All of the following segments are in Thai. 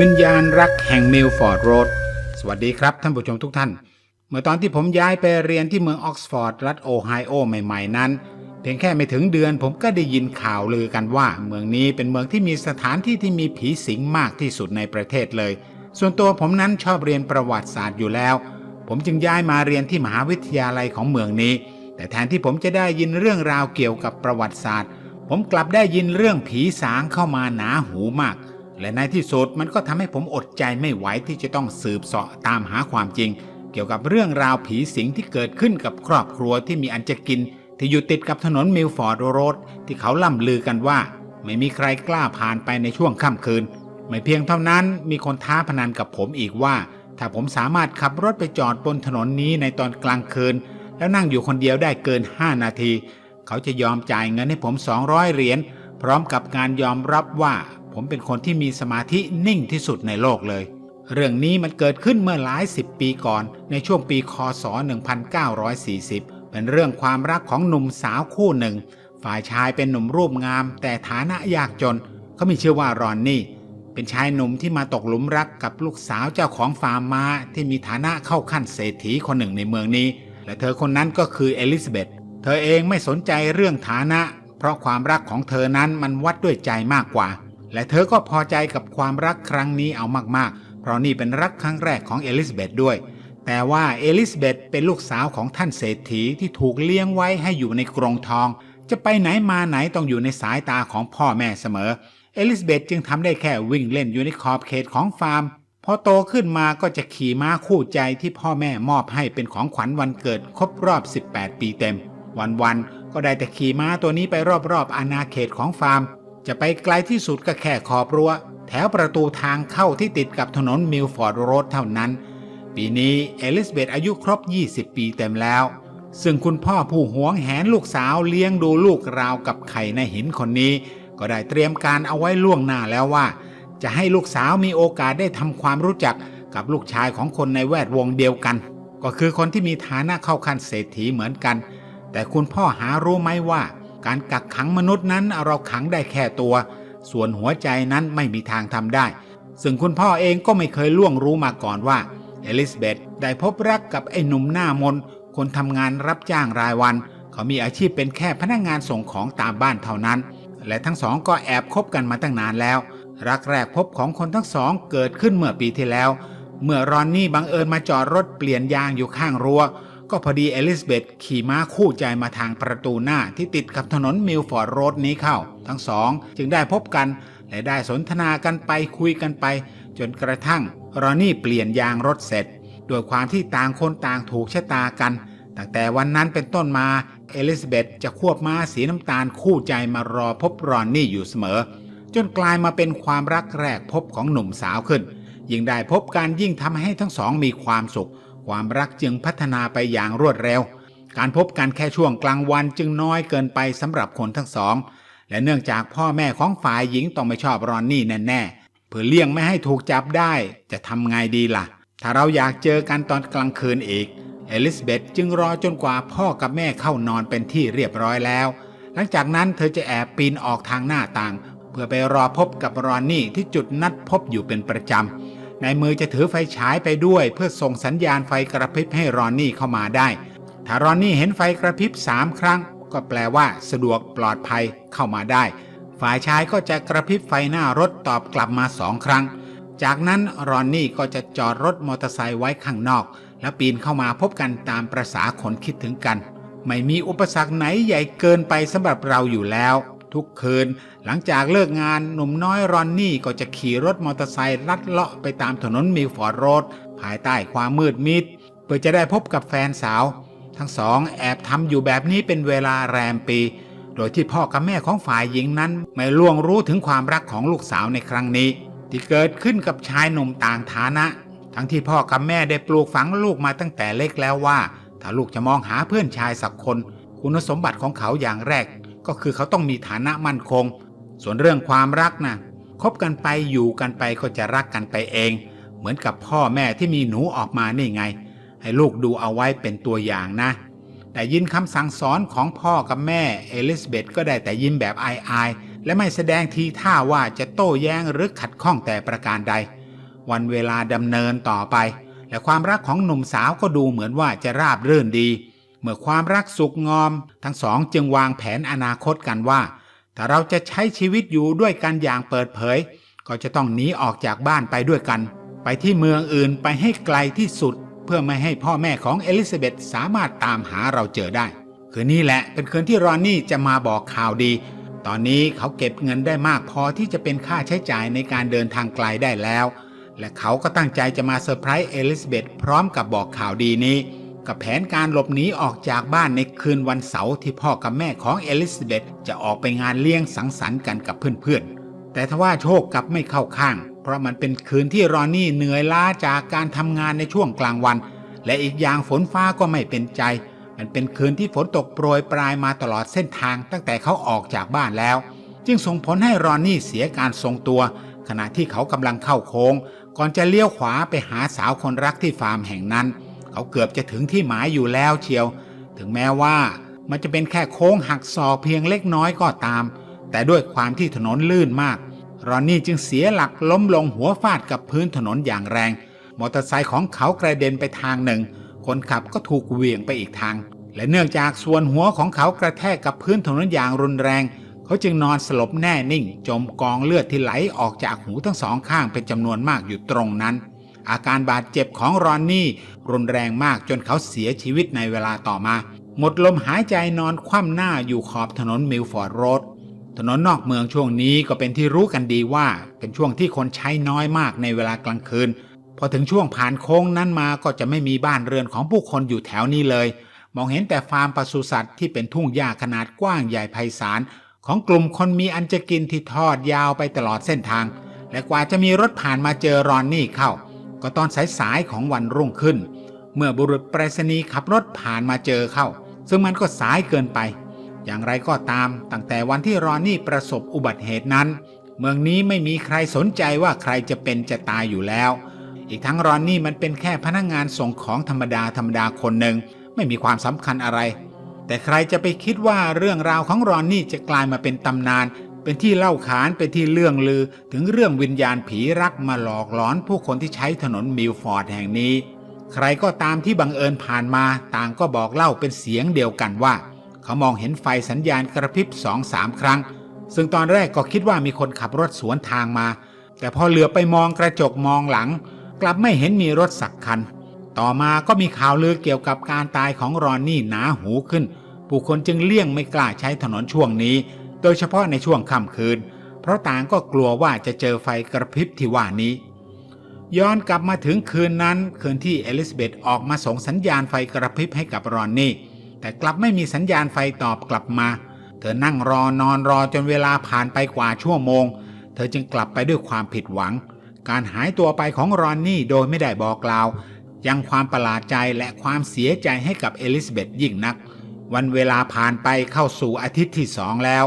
วิญญาณรักแห่งมิลฟอร์ดโรด สวัสดีครับท่านผู้ชมทุกท่าน เมื่อตอนที่ผมย้ายไปเรียนที่เมืองออกซฟอร์ดรัฐโอไฮโอใหม่ๆนั้น เพียงแค่ไม่ถึงเดือนผมก็ได้ยินข่าวลือกันว่า เมืองนี้เป็นเมืองที่มีสถานที่ที่มีผีสิงมากที่สุดในประเทศเลย ส่วนตัวผมนั้นชอบเรียนประวัติศาสตร์อยู่แล้ว ผมจึงย้ายมาเรียนที่มหาวิทยาลัยของเมืองนี้ แต่แทนที่ผมจะได้ยินเรื่องราวเกี่ยวกับประวัติศาสตร์ ผมกลับได้ยินเรื่องผีสางเข้ามาหนาหูมาก และในที่สุดมันก็ทำให้ผมอดใจไม่ไหวที่จะต้องสืบเสาะตามหาความจริง เกี่ยวกับเรื่องราวผีสิงที่เกิดขึ้นกับครอบครัวที่มีอันจะกิน ที่อยู่ติดกับถนนมิลฟอร์ดโรดที่เขาล่ำลือกันว่า ไม่มีใครกล้าผ่านไปในช่วงค่ำคืน ไม่เพียงเท่านั้นมีคนท้าพนันกับผมอีกว่า ถ้าผมสามารถขับรถไปจอดบนถนนนี้ในตอนกลางคืน แล้วนั่งอยู่คนเดียวได้เกิน 5 นาที เขาจะยอมจ่ายเงินให้ผม 200 เหรียญพร้อมกับการยอมรับว่า ผมเป็นคนที่มีสมาธินิ่งที่สุดในโลกเลย เรื่องนี้มันเกิดขึ้นเมื่อหลายสิบปีก่อน ในช่วงปีคศ 1940 เป็นเรื่องความรักของหนุ่มสาวคู่หนึ่ง ฝ่ายชายเป็นหนุ่มรูปงาม แต่ฐานะยากจน เขามีชื่อว่ารอนนี่ เป็นชายหนุ่มที่มาตกหลุมรักกับลูกสาวเจ้าของฟาร์มม้าที่มีฐานะเข้าขั้นเศรษฐีคนหนึ่งในเมืองนี้ และเธอคนนั้นก็คือเอลิซาเบธเธอเองไม่สนใจเรื่องฐานะ เพราะความรักของเธอนั้นมันวัดด้วยใจมากกว่า และเธอก็พอใจกับความรักครั้งนี้เอามากๆ เพราะนี่เป็นรักครั้งแรกของเอลิซาเบธด้วย แต่ว่าเอลิซาเบธเป็นลูกสาวของท่านเศรษฐีที่ถูกเลี้ยงไว้ให้อยู่ในกรงทอง จะไปไหนมาไหนต้องอยู่ในสายตาของพ่อแม่เสมอ เอลิซาเบธจึงทำได้แค่วิ่งเล่นอยู่ในขอบเขตของฟาร์มพอโตขึ้นมาก็จะขี่ม้าคู่ใจที่พ่อแม่มอบให้เป็นของขวัญวันเกิดครบรอบ 18 ปีเต็ม วันๆก็ได้แต่ขี่ม้าตัวนี้ไปรอบๆอาณาเขตของฟาร์ม จะไปไกลที่สุดก็แค่ขอบรั้ว แถวประตูทางเข้าที่ติดกับถนนมิลฟอร์ดโรดเท่านั้น ปีนี้เอลิซาเบธอายุครบ 20 ปีเต็มแล้ว ซึ่งคุณพ่อผู้หวงแหนลูกสาวเลี้ยงดูลูกราวกับไข่ในหินคนนี้ ก็ได้เตรียมการเอาไว้ล่วงหน้าแล้วว่า จะให้ลูกสาวมีโอกาสได้ทำความรู้จักกับลูกชายของคนในแวดวงเดียวกัน ก็คือคนที่มีฐานะเข้าขั้นเศรษฐีเหมือนกัน แต่คุณพ่อหารู้ไหมว่า การกักขังมนุษย์นั้นเราขังได้แค่ตัว ส่วนหัวใจนั้นไม่มีทางทำได้ ซึ่งคุณพ่อเองก็ไม่เคยล่วงรู้มาก่อนว่า เอลิซาเบธได้พบรักกับไอ้หนุ่มหน้ามน คนทำงานรับจ้างรายวัน เขามีอาชีพเป็นแค่พนักงานส่งของตามบ้านเท่านั้น และทั้งสองก็แอบคบกันมาตั้งนานแล้ว รักแรกพบของคนทั้งสองเกิดขึ้นเมื่อปีที่แล้ว เมื่อรอนนี่บังเอิญมาจอดรถเปลี่ยนยางอยู่ข้างรั้ว ก็พอดีเอลิซเบธขี่ม้าคู่ใจมาทางประตูหน้าที่ติดกับถนนมิลฟอร์ดโรดนี้เข้า ทั้งสองจึงได้พบกัน และได้สนทนากันไปคุยกันไป จนกระทั่งรอนี่เปลี่ยนยางรถเสร็จโดยความที่ต่างคนต่างถูกชะตากัน ตั้งแต่วันนั้นเป็นต้นมาเอลิซเบธจะควบม้าสีน้ำตาลคู่ใจมารอพบรอนนี่อยู่เสมอ จนกลายมาเป็นความรักแรกพบของหนุ่มสาวขึ้น ยิ่งได้พบกันยิ่งทำให้ทั้งสองมีความสุข ความรักจึงพัฒนาไปอย่างรวดเร็ว การพบกันแค่ช่วงกลางวันจึงน้อยเกินไปสำหรับคนทั้งสอง และเนื่องจากพ่อแม่ของฝ่ายหญิงต้องไม่ชอบรอนนี่แน่ๆเพื่อเลี่ยงไม่ให้ถูกจับได้ จะทำไงดีล่ะ ถ้าเราอยากเจอกันตอนกลางคืนอีก เอลิซเบธจึงรอจนกว่าพ่อกับแม่เข้านอนเป็นที่เรียบร้อยแล้ว หลังจากนั้นเธอจะแอบปีนออกทางหน้าต่าง เพื่อไปรอพบกับรอนนี่ที่จุดนัดพบอยู่เป็นประจำ ในมือจะถือไฟฉายไปด้วย เพื่อส่งสัญญาณไฟกระพริบให้รอนนี่เข้ามาได้ ถ้ารอนนี่เห็นไฟกระพริบสามครั้ง ก็แปลว่าสะดวกปลอดภัยเข้ามาได้ ฝ่ายชายก็จะกระพริบไฟหน้ารถตอบกลับมาสองครั้ง จากนั้นรอนนี่ก็จะจอดรถมอเตอร์ไซค์ไว้ข้างนอก แล้วปีนเข้ามาพบกันตามประษาคนคิดถึงกัน ไม่มีอุปสรรคไหนใหญ่เกินไปสำหรับเราอยู่แล้ว ทุกคืน หลังจากเลิกงานหนุ่มน้อยรอนนี่ก็จะขี่รถมอเตอร์ไซค์ลัดเลาะไปตามถนนมิลฟอร์ดโรดภายใต้ความมืดมิด เพื่อจะได้พบกับแฟนสาว ทั้งสองแอบทำอยู่แบบนี้เป็นเวลาแรมปี โดยที่พ่อกับแม่ของฝ่ายหญิงนั้น ไม่ล่วงรู้ถึงความรักของลูกสาวในครั้งนี้ ที่เกิดขึ้นกับชายหนุ่มต่างฐานะ ทั้งที่พ่อกับแม่ได้ปลูกฝังลูกมาตั้งแต่เล็กแล้วว่า ถ้าลูกจะมองหาเพื่อนชายสักคน คุณสมบัติของเขาอย่างแรก ก็คือเขาต้องมีฐานะมั่นคง ส่วนเรื่องความรักนะคบกันไปอยู่กันไปก็จะรักกันไปเอง เหมือนกับพ่อแม่ที่มีหนูออกมานี่ไง ให้ลูกดูเอาไว้เป็นตัวอย่างนะ แต่ยินคำสั่งสอนของพ่อกับแม่เอลิซาเบธก็ได้แต่ยิ้มแบบอายๆและไม่แสดงทีท่าว่าจะโต้แย้งหรือขัดข้องแต่ประการใด วันเวลาดำเนินต่อไป และความรักของหนุ่มสาวก็ดูเหมือนว่าจะราบรื่นดี เมื่อความรักสุขงอม ทั้งสองจึงวางแผนอนาคตกันว่า ถ้าเราจะใช้ชีวิตอยู่ด้วยกันอย่างเปิดเผย ก็จะต้องหนีออกจากบ้านไปด้วยกัน ไปที่เมืองอื่นไปให้ไกลที่สุด เพื่อไม่ให้พ่อแม่ของเอลิซาเบธสามารถตามหาเราเจอได้ คืนนี้แหละเป็นคืนที่รอนนี่จะมาบอกข่าวดี ตอนนี้เขาเก็บเงินได้มากพอที่จะเป็นค่าใช้จ่ายในการเดินทางไกลได้แล้ว และเขาก็ตั้งใจจะมาเซอร์ไพรส์เอลิซาเบธพร้อมกับบอกข่าวดีนี้ กับแผนการหลบหนีออกจากบ้านในคืนวันเสาร์ที่พ่อกับแม่ของเอลิซาเบธจะออกไปงานเลี้ยงสังสรรค์กันกับเพื่อนๆ แต่ทว่าโชคกลับไม่เข้าข้าง เพราะมันเป็นคืนที่รอนนี่เหนื่อยล้าจากการทำงานในช่วงกลางวัน และอีกอย่างฝนฟ้าก็ไม่เป็นใจ มันเป็นคืนที่ฝนตกโปรยปลายมาตลอดเส้นทางตั้งแต่เขาออกจากบ้านแล้ว จึงส่งผลให้รอนนี่เสียการทรงตัว ขณะที่เขากำลังเข้าโค้ง ก่อนจะเลี้ยวขวาไปหาสาวคนรักที่ฟาร์มแห่งนั้น เขาเกือบจะถึงที่หมายอยู่แล้วเชียว ถึงแม้ว่ามันจะเป็นแค่โค้งหักศอกเพียงเล็กน้อยก็ตาม แต่ด้วยความที่ถนนลื่นมากรอนนี่จึงเสียหลักล้มลงหัวฟาดกับพื้นถนนอย่างแรง มอเตอร์ไซค์ของเขากระเด็นไปทางหนึ่ง คนขับก็ถูกเหวี่ยงไปอีกทาง และเนื่องจากส่วนหัวของเขากระแทกกับพื้นถนนอย่างรุนแรง เขาจึงนอนสลบแน่นิ่ง จมกองเลือดที่ไหลออกจากหูทั้งสองข้างเป็นจำนวนมากอยู่ตรงนั้น อาการบาดเจ็บของรอนนี่รุนแรงมากจนเขาเสียชีวิตในเวลาต่อมา หมดลมหายใจนอนคว่ำหน้าอยู่ขอบถนนมิลฟอร์ดโรดถนนนอกเมืองช่วงนี้ก็เป็นที่รู้กันดีว่าเป็นช่วงที่คนใช้น้อยมากในเวลากลางคืน พอถึงช่วงผ่านโค้งนั้นมาก็จะไม่มีบ้านเรือนของผู้คนอยู่แถวนี้เลย มองเห็นแต่ฟาร์มปศุสัตว์ที่เป็นทุ่งหญ้าขนาดกว้างใหญ่ไพศาลของกลุ่มคนมีอันจะกินที่ทอดยาวไปตลอดเส้นทาง และกว่าจะมีรถผ่านมาเจอรอนนี่เข้า ก็ตอนสายๆของวันรุ่งขึ้น เมื่อบุรุษไปรษณีย์ขับรถผ่านมาเจอเข้า ซึ่งมันก็สายเกินไป อย่างไรก็ตามตั้งแต่วันที่รอนนี่ประสบอุบัติเหตุนั้น เมืองนี้ไม่มีใครสนใจว่าใครจะเป็นจะตายอยู่แล้ว อีกทั้งรอนนี่มันเป็นแค่พนักงงานส่งของธรรมดาธรรมดาคนหนึ่งไม่มีความสำคัญอะไร แต่ใครจะไปคิดว่าเรื่องราวของรอนนี่จะกลายมาเป็นตำนาน เป็นที่เล่าขานเป็นที่เรื่องลือถึงเรื่องวิญญาณผีรักมาหลอกหลอนผู้คนที่ใช้ถนนมิลฟอร์ดแห่งนี้ ใครก็ตามที่บังเอิญผ่านมาต่างก็บอกเล่าเป็นเสียงเดียวกันว่า เขามองเห็นไฟสัญญาณกระพริบสองสามครั้ง ซึ่งตอนแรกก็คิดว่ามีคนขับรถสวนทางมา แต่พอเหลือไปมองกระจกมองหลัง กลับไม่เห็นมีรถสักคัน ต่อมาก็มีข่าวลือเกี่ยวกับการตายของรอนนี่หนาหูขึ้น ผู้คนจึงเลี่ยงไม่กล้าใช้ถนนช่วงนี้ โดยเฉพาะในช่วงค่ำคืน เพราะต่างก็กลัวว่าจะเจอไฟกระพริบที่ว่านี้ ย้อนกลับมาถึงคืนนั้น คืนที่เอลิซาเบธออกมาส่งสัญญาณไฟกระพริบให้กับรอนนี่ แต่กลับไม่มีสัญญาณไฟตอบกลับมา เธอนั่งรอนอนรอจนเวลาผ่านไปกว่าชั่วโมง เธอจึงกลับไปด้วยความผิดหวัง การหายตัวไปของรอนนี่โดยไม่ได้บอกกล่าวยังความประหลาดใจและความเสียใจให้กับเอลิซาเบธยิ่งนัก วันเวลาผ่านไปเข้าสู่อาทิตย์ที่สองแล้ว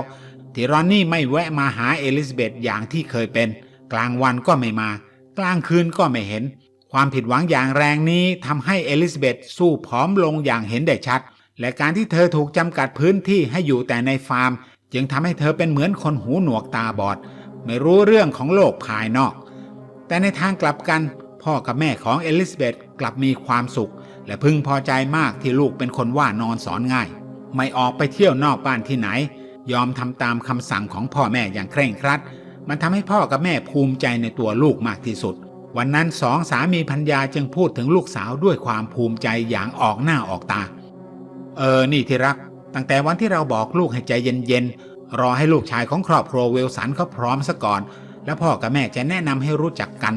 ที่รอนนี่ไม่แวะมาหาเอลิซาเบธอย่างที่เคยเป็น กลางวันก็ไม่มา กลางคืนก็ไม่เห็น ความผิดหวังอย่างแรงนี้ทำให้เอลิซาเบธสู้ผอมลงอย่างเห็นได้ชัด และการที่เธอถูกจำกัดพื้นที่ให้อยู่แต่ในฟาร์ม จึงทำให้เธอเป็นเหมือนคนหูหนวกตาบอด ไม่รู้เรื่องของโลกภายนอก แต่ในทางกลับกัน พ่อกับแม่ของเอลิซาเบธกลับมีความสุข และพึงพอใจมากที่ลูกเป็นคนว่านอนสอนง่าย ไม่ออกไปเที่ยวนอกบ้านที่ไหน ยอมทำตามคำสั่งของพ่อแม่อย่างเคร่งครัด มันทำให้พ่อกับแม่ภูมิใจในตัวลูกมากที่สุด วันนั้นสองสามีพัญญาจึงพูดถึงลูกสาวด้วยความภูมิใจอย่างออกหน้าออกตา เออ นี่ที่รัก ตั้งแต่วันที่เราบอกลูกให้ใจเย็นๆ รอให้ลูกชายของครอบครัวเวลสันเขาพร้อมซะก่อน แล้วพ่อกับแม่จะแนะนำให้รู้จักกัน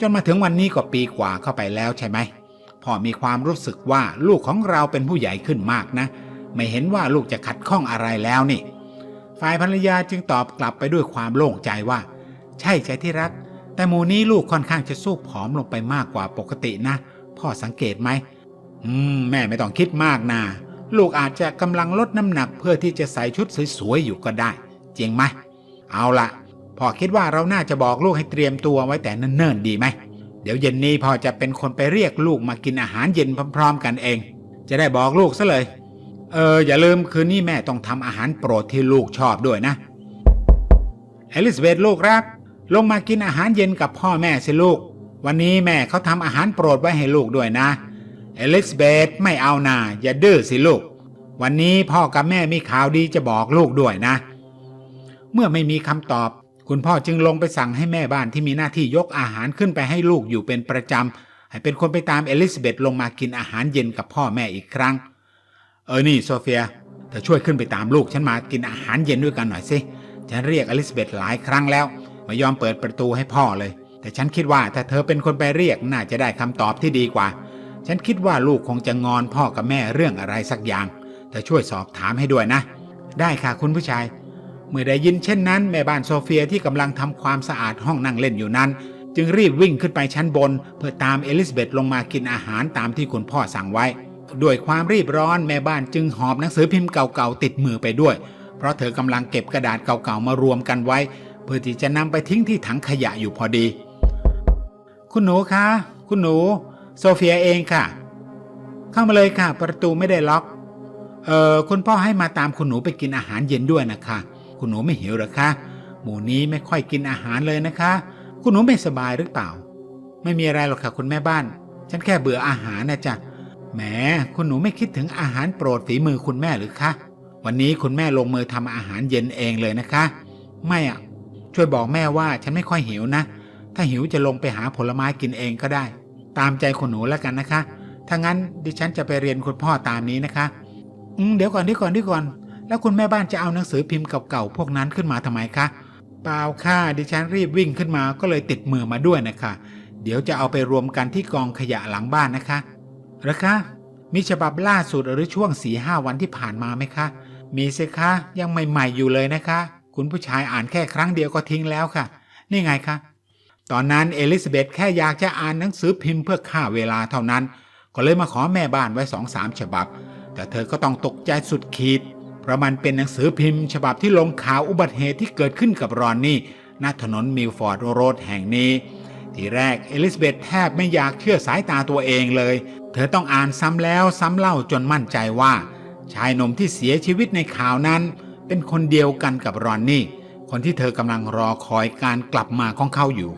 จนมาถึงวันนี้ก็ปีกว่าเข้าไปแล้วใช่ไหมพ่อมีความรู้สึกว่าลูกของเราเป็นผู้ใหญ่ขึ้นมากนะ ไม่เห็นว่าลูกจะขัดข้องอะไรแล้วนี่ ฝ่ายภรรยาจึงตอบกลับไปด้วยความโล่งใจว่า ใช่ใจที่รัก แต่หมูนี้ลูกค่อนข้างจะสู้ผอมลงไปมากกว่าปกตินะ พ่อสังเกตไหมอืม แม่ไม่ต้องคิดมากนะลูกอาจจะกำลังลดน้ำหนักเพื่อที่จะใส่ชุดสวยๆอยู่ก็ได้จริงไหมเอาละพ่อคิดว่าเราน่าจะบอกลูกให้เตรียมตัวไว้แต่เนิ่นๆดีไหมเดี๋ยวเย็นนี้พ่อจะเป็นคนไปเรียกลูกมากินอาหารเย็นพร้อม ๆ กันเอง จะได้บอกลูกซะเลย เอออย่าลืมคืนนี้แม่ต้องทำอาหารโปรดที่ลูกชอบด้วยนะ เอลิซาเบธลูกรัก ลงมากินอาหารเย็นกับพ่อแม่สิลูก วันนี้แม่เขาทำอาหารโปรดไว้ให้ลูกด้วยนะ เอลิซาเบธไม่เอานาอย่าดื้อสิลูก วันนี้พ่อกับแม่มีข่าวดีจะบอกลูกด้วยนะ เมื่อไม่มีคำตอบ คุณพ่อจึงลงไปสั่งให้แม่บ้านที่มีหน้าที่ยกอาหารขึ้นไปให้ลูกอยู่เป็นประจำให้เป็นคนไปตามเอลิซาเบธลงมากินอาหารเย็นกับพ่อแม่อีกครั้ง เออนี่โซเฟียเธอช่วยขึ้นไปตามลูกฉันมากินอาหารเย็นด้วยกันหน่อยสิ ฉันเรียกอลิซาเบธหลายครั้งแล้ว ไม่ยอมเปิดประตูให้พ่อเลย แต่ฉันคิดว่าถ้าเธอเป็นคนไปเรียกน่าจะได้คำตอบที่ดีกว่า ฉันคิดว่าลูกคงจะงอนพ่อกับแม่เรื่องอะไรสักอย่างเธอช่วยสอบถามให้ด้วยนะ ได้ค่ะคุณผู้ชาย เมื่อได้ยินเช่นนั้น แม่บ้านโซเฟียที่กำลังทำความสะอาดห้องนั่งเล่นอยู่นั้น จึงรีบวิ่งขึ้นไปชั้นบน เพื่อตามเอลิซาเบธลงมากินอาหารตามที่คุณพ่อสั่งไว้ ด้วยความรีบร้อนแม่บ้านจึงหอบหนังสือพิมพ์เก่าๆติดมือไปด้วย เพราะเธอกำลังเก็บกระดาษเก่าๆมารวมกันไว้ เพื่อที่จะนำไปทิ้งที่ถังขยะอยู่พอดี คุณหนูคะ คุณหนู โซเฟียเองค่ะ เข้ามาเลยค่ะ ประตูไม่ได้ล็อก เอ่อคุณพ่อให้มาตามคุณหนูไปกินอาหารเย็นด้วยนะคะ คุณหนูไม่หิวหรอคะ หมู่นี้ไม่ค่อยกินอาหารเลยนะคะ คุณหนูไม่สบายหรือเปล่า ไม่มีอะไรหรอกค่ะ คุณแม่บ้าน ฉันแค่เบื่ออาหารนะจ๊ะ แหมคุณหนูไม่คิดถึงอาหารโปรดฝีมือคุณแม่หรือคะ วันนี้คุณแม่ลงมือทำอาหารเย็นเองเลยนะคะ ไม่อะ ช่วยบอกแม่ว่าฉันไม่ค่อยหิวนะ ถ้าหิวจะลงไปหาผลไม้กินเองก็ได้ ตามใจคุณหนูแล้วกันนะคะ ถ้างั้นดิฉันจะไปเรียนคุณพ่อตามนี้นะคะ อืมเดี๋ยวก่อนดีก่อนดีก่อน แล้วคุณแม่บ้านจะเอาหนังสือพิมพ์เก่าๆพวกนั้นขึ้นมาทำไมคะเปล่าค่ะดิฉันรีบวิ่งขึ้นมาก็เลยติดมือมาด้วยนะคะ เดี๋ยวจะเอาไปรวมกันที่กองขยะหลังบ้านนะคะ หรอคะ มีฉบับล่าสุดหรือช่วงสีห้าวันที่ผ่านมาไหมคะ มีสิคะยังใหม่ๆอยู่เลยนะคะ คุณผู้ชายอ่านแค่ครั้งเดียวก็ทิ้งแล้วค่ะ นี่ไงคะ ตอนนั้นเอลิซาเบธแค่อยากจะอ่านหนังสือพิมพ์เพื่อฆ่าเวลาเท่านั้น ก็เลยมาขอแม่บ้านไว้สองสามฉบับ แต่เธอก็ต้องตกใจสุดขีด เพราะมันเป็นหนังสือพิมพ์ ฉบับที่ลงข่าวอุบัติเหตุที่เกิดขึ้นกับรอนนี่ณถนนมิลฟอร์ดโรดแห่งนี้ทีแรกเอลิซาเบธแทบไม่อยากเชื่อสายตาตัวเองเลย เธอต้องอ่านซ้ำแล้วซ้ำเล่าจนมั่นใจว่า ชายหนุ่มที่เสียชีวิตในข่าวนั้น เป็นคนเดียวกันกับรอนนี่ คนที่เธอกำลังรอคอยการกลับมาของเขาอยู่